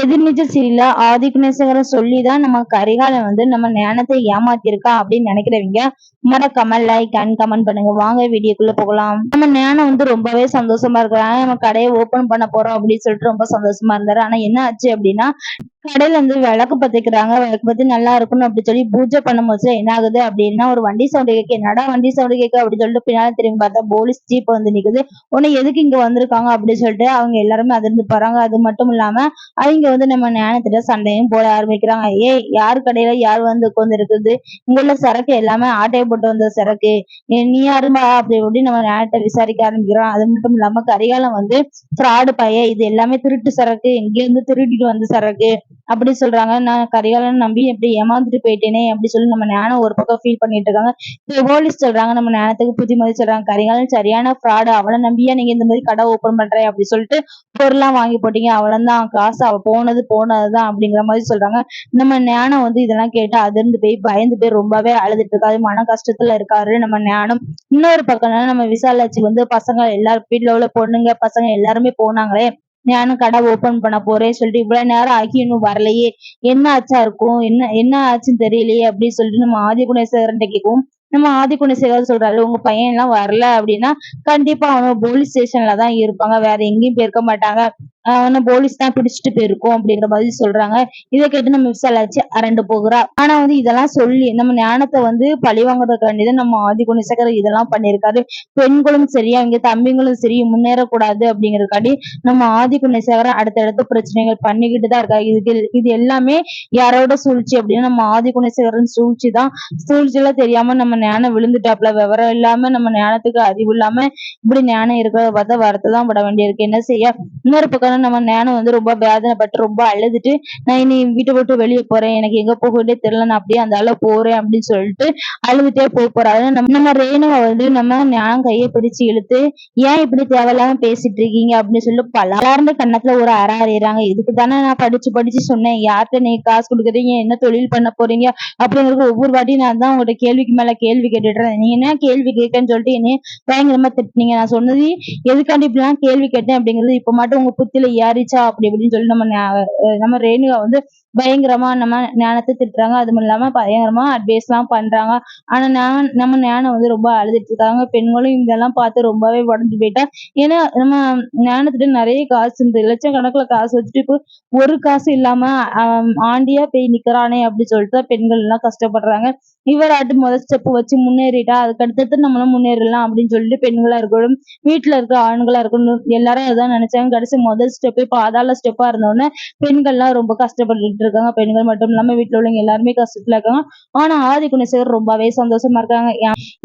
எதிர்நீச்சல் ஆதி குணேசகரை சொல்லிதான் நம்ம கரிகாலன் வந்து நம்ம ஞானத்தை ஏமாத்திருக்கா அப்படின்னு நினைக்கிறவங்க மறக்காம லைக் அண்ட் கமெண்ட் பண்ணுங்க. வாங்க வீடியோக்குள்ள போகலாம். நம்ம ஞானம் வந்து ரொம்பவே சந்தோஷமா இருக்கிறாங்க நம்ம கடையை ஓபன் பண்ண போறோம் அப்படின்னு சொல்லிட்டு ரொம்ப சந்தோஷமா இருந்தாரு. ஆனா என்ன ஆச்சு அப்படின்னா கடையில இருந்து விளக்கு பத்திக்கிறாங்க. விளக்கு பத்தி நல்லா இருக்கணும் அப்படி சொல்லி பூஜை பண்ணும் போது என்ன ஆகுது அப்படின்னா ஒரு வண்டி சவுண்டு கேட்க என்னடா வண்டி சவுண்டு கேட்க அப்படின்னு சொல்லிட்டு பின்னால திரும்பி பார்த்தா போலீஸ் ஜீப் வந்து நிக்குது. உன்னை எதுக்கு இங்க வந்திருக்காங்க அப்படின்னு சொல்லிட்டு அவங்க எல்லாருமே அதிர்ந்து போறாங்க. அது மட்டும் இல்லாம அவங்க வந்து நம்ம ஞானத்திட்ட சண்டையும் போட ஆரம்பிக்கிறாங்க. ஏய் யார் கடையில யார் வந்து உட்கார்ந்து இருக்குது இங்குள்ள சரக்கு எல்லாமே ஆட்டையை போட்டு வந்த சரக்கு. நீ யாருமா? அப்படி இப்படி நம்ம ஞானத்தை விசாரிக்க ஆரம்பிக்கிறோம். அது மட்டும் இல்லாம கரிகாலம் வந்து ஃப்ராடு பைய. இது எல்லாமே திருட்டு சரக்கு. இங்க இருந்து திருட்டிட்டு வந்த சரக்கு. அப்படி சொல்றாங்க. நான் கரிகாலன் நம்பி எப்படி ஏமாந்துட்டு போயிட்டேனே அப்படி சொல்லி நம்ம ஞானம் ஒரு பக்கம் ஃபீல் பண்ணிட்டு இருக்காங்க. இப்போ போலீஸ் சொல்றாங்க. நம்ம ஞானத்துக்கு புத்திமதி சொல்றாங்க. கரிகாலன் சரியான ஃப்ராடு அவளை நம்பியா நீங்க இந்த மாதிரி கடை ஓபன் பண்றேன் அப்படி சொல்லிட்டு பொருள்லாம் வாங்கி போட்டீங்க. அவ்வளவுதான் காசு. அவ போனது போனதுதான் அப்படிங்கிற மாதிரி சொல்றாங்க. நம்ம ஞானம் வந்து இதெல்லாம் கேட்டு அதிர்ந்து போய் பயந்து போய் ரொம்பவே அழுதுட்டு இருக்காரு. மன கஷ்டத்துல இருக்காரு நம்ம ஞானம். இன்னொரு பக்கம் நம்ம விசாலாட்சி வந்து பசங்க எல்லாரும் வீட்டுல உள்ள பொண்ணுங்க பசங்க எல்லாருமே போனாங்களே. நானும் கடை ஓபன் பண்ண போறேன்னு சொல்லிட்டு இவ்வளவு நேரம் ஆகி இன்னும் வரலையே. என்ன ஆச்சா இருக்கும்? என்ன என்ன ஆச்சுன்னு தெரியலையே அப்படின்னு சொல்லிட்டு நம்ம ஆதிகுணேஸ்வரன் கேட்கவும் நம்ம ஆதிகுணேஸ்வரர் சொல்றாரு உங்க பையன் எல்லாம் வரல அப்படின்னா கண்டிப்பா அவன் போலீஸ் ஸ்டேஷன்ல தான் இருப்பாங்க. வேற எங்கேயும் போயிருக்க மாட்டாங்க. அவனை போலீஸ் தான் பிடிச்சிட்டு போயிருக்கோம் அப்படிங்கிற மாதிரி சொல்றாங்க. இதை கேட்டு நம்ம விசாலாச்சு அரண்டு போகிறா. ஆனா வந்து இதெல்லாம் சொல்லி நம்ம ஞானத்தை வந்து பழி வாங்குறதுக்காண்டி தான் நம்ம ஆதிகுணேசகர் இதெல்லாம் பண்ணியிருக்காரு. பெண்களும் சரி அவங்க தம்பிங்களும் சரி முன்னேறக்கூடாது அப்படிங்கறதுக்காண்டி நம்ம ஆதிகுணேசகர் அடுத்தடுத்த பிரச்சனைகள் பண்ணிக்கிட்டு தான் இருக்கா இது இது எல்லாமே யாரோட சூழ்ச்சி அப்படின்னா நம்ம ஆதிகுணேசகரன் சூழ்ச்சி தான். சூழ்ச்சியெல்லாம் தெரியாம நம்ம ஞானம் விழுந்துட்டாப்ல விவரம் இல்லாம நம்ம ஞானத்துக்கு அறிவு இல்லாம இப்படி ஞானம் இருக்கிறத பார்த்தா வரத்தை தான் பட வேண்டியிருக்கு. என்ன செய்ய? இன்னொரு பக்கம் நம்ம ஞானம் வந்து ரொம்ப வேதனைப்பட்டு ரொம்ப அழுதுட்டு நான் இனி வீட்டை விட்டு வெளியே போறேன். எனக்கு எங்க போகவே தெரியல. நான் அப்படியே அந்த அளவு போறேன் அப்படின்னு சொல்லிட்டு அழுதுட்டே போக போறாரு நம்ம நம்ம ரேணுவை வந்து நம்ம ஞானம் கையை பிடிச்சு இழுத்து ஏன் இப்படி தேவையில்லாம பேசிட்டு இருக்கீங்க? அப்படின்னு சொல்லி பலார்ந்த கண்ணத்துல ஒரு அற அறியறாங்க. இதுக்கு தானே நான் படிச்சு படிச்சு சொன்னேன். யார்கிட்ட நீ காசு கொடுக்குறீங்க? என்ன தொழில் பண்ண போறீங்க? அப்படிங்கிறது ஒவ்வொரு வாட்டியும் நான் தான் உங்களோட கேள்விக்கு மேல கேள்வி கேட்டுட்டு நீ என்ன கேள்வி கேட்கன்னு சொல்லிட்டு என்ன பயங்கரமா திட்டினீங்க. நான் சொன்னது எதுக்காண்டி இப்படிலாம் கேள்வி கேட்டேன்? அப்படிங்கிறது இப்ப மட்டும் உங்க புத்தில ஏறிச்சா அப்படி இப்படின்னு சொல்லி நம்ம நம்ம ரேணுகா வந்து பயங்கரமா நம்ம ஞானத்தை திட்டுறாங்க. அதுவும் இல்லாம பயங்கரமா அட்வைஸ் எல்லாம் பண்றாங்க. ஆனா நம்ம ஞானம் வந்து ரொம்ப அழுதுட்டு இருக்காங்க. பெண்களும் இதெல்லாம் பார்த்து ரொம்பவே உடஞ்சு போயிட்டா. ஏன்னா நம்ம ஞானத்துட்டு நிறைய காசு இருந்து லட்சக்கணக்குல காசு வச்சுட்டு இப்போ ஒரு காசு இல்லாம ஆண்டியா போய் நிக்கிறானே அப்படி சொல்லிட்டு பெண்கள் எல்லாம் கஷ்டப்படுறாங்க. இவராட்டு முதல் ஸ்டெப் வச்சு முன்னேறிட்டா அதுக்கு நம்மளும் முன்னேறலாம் அப்படின்னு சொல்லிட்டு பெண்களா இருக்கணும் வீட்டுல இருக்க ஆண்களா இருக்கணும் எல்லாரும் அதான் நினைச்சாங்க. கடைசி முதல் ஸ்டெப் பாதாள ஸ்டெப்பா இருந்தோடனே பெண்கள்லாம் ரொம்ப கஷ்டப்பட்டுட்டு இருக்காங்க. பெண்கள் மட்டும் இல்லாம வீட்டுல உள்ளவங்க எல்லாருமே கஷ்டத்துல இருக்காங்க. ஆனா ஆதி குணசேகர் ரொம்பவே சந்தோஷமா இருக்காங்க.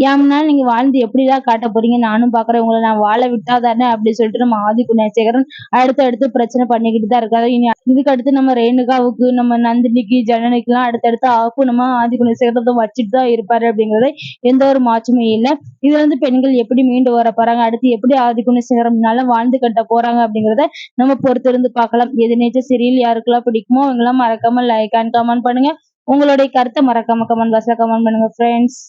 ஏன் நீங்க வாழ்ந்து எப்படிதான் காட்ட போறீங்க நானும் பாக்குறேன். உங்களை நான் வாழ விட்டாதானே அப்படின்னு சொல்லிட்டு நம்ம ஆதி குணசேகரன் அடுத்து அடுத்து பிரச்சனை பண்ணிக்கிட்டு தான் இருக்காரு. இனி இதுக்கு அடுத்து நம்ம ரேணுகாவுக்கு நம்ம நந்தினிக்கு ஜனனிக்கு எல்லாம் அடுத்தடுத்து ஆப்பு நம்ம ஆதி குணசேகரத்தை வச்சுட்டு தான் இருப்பாரு அப்படிங்கறது எந்த ஒரு மாற்றமே இல்லை. இதுல இருந்து பெண்கள் எப்படி மீண்டு வர போறாங்க அடுத்து எப்படி ஆதி குணசேகரம்னால வாழ்ந்து கட்ட போறாங்க அப்படிங்கறத நம்ம பொறுத்திருந்து பார்க்கலாம். எது நேச்சர் சீரியல் யாருக்கெல்லாம் பிடிக்குமோ அவங்களாம் மறக்காம லைக் அண்ட் கமெண்ட் பண்ணுங்க. உங்களுடைய கருத்தை மறக்காம கமெண்ட் பாக்ஸ்ல கமெண்ட் பண்ணுங்க ஃப்ரெண்ட்ஸ்